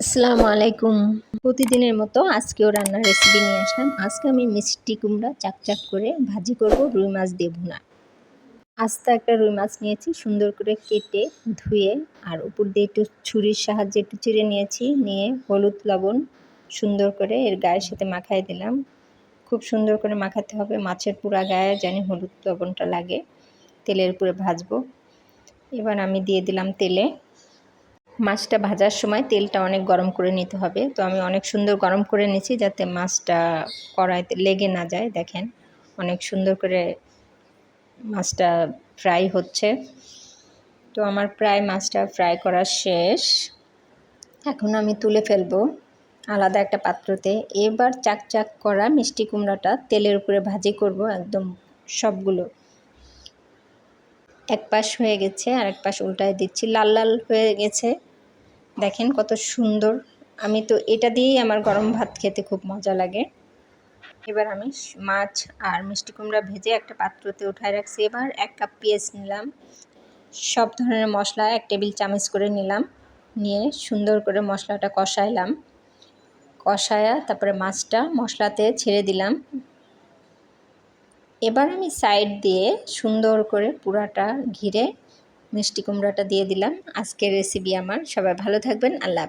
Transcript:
আসসালামু আলাইকুম। প্রতিদিনের মতো আজকেও রান্নার রেসিপি নিয়ে আসলাম। আজকে আমি মিষ্টি কুমড়া চাকচাক করে ভাজি করব রুই মাছ দেব না আস্তে একটা রুই মাছ নিয়েছি, সুন্দর করে কেটে ধুয়ে আর উপর দিয়ে একটু ছুরির সাহায্যে একটু চিড়ে নিয়েছি, নিয়ে হলুদ, লবণ সুন্দর করে এর গায়ের সাথে মাখায় দিলাম। খুব সুন্দর করে মাখাতে হবে, মাছের পুরা গায়ে জানি হলুদ, লবণটা লাগে। তেলের উপরে ভাজবো। এবার আমি দিয়ে দিলাম তেলে মাছটা ভাজার সময় তেলটা অনেক গরম করে নিতে হবে। তো আমি অনেক সুন্দর গরম করে নিয়েছি যাতে মাছটা কড়াইতে লেগে না যায়, দেখেন। অনেক সুন্দর করে মাছটা ফ্রাই হচ্ছে। তো আমার প্রায় মাছটা ফ্রাই করা শেষ। এখন আমি তুলে ফেলব আলাদা একটা পাত্রতে। এবার চাক চাক করা মিষ্টি কুমড়াটা তেলের উপরে ভাজি করব একদম সবগুলো। এক পাশ হয়ে গেছে আর এক পাশ উল্টায় দিচ্ছি। লাল লাল হয়ে গেছে। দেখেন কত সুন্দর। আমি তো এটা দিয়েই আমার গরম ভাত খেতে খুব মজা লাগে। এবার আমি মাছ আর মিষ্টি কুমড়া ভেজে একটা পাত্রতে উঠায় রাখছি। এবার এক কাপ পেঁয়াজ নিলাম। সব ধরনের মশলা এক টেবিল চামচ করে নিলাম। নিয়ে সুন্দর করে মশলাটা কষাইলাম। কষায়া তারপরে মাছটা মশলাতে ছেড়ে দিলাম। এবার আমি সাইড দিয়ে সুন্দর করে পুরাটা ঘিরে মিষ্টি কুমড়াটা দিয়ে দিলাম। আজকের রেসিপি আমার। সবাই ভালো থাকবেন। আল্লাহ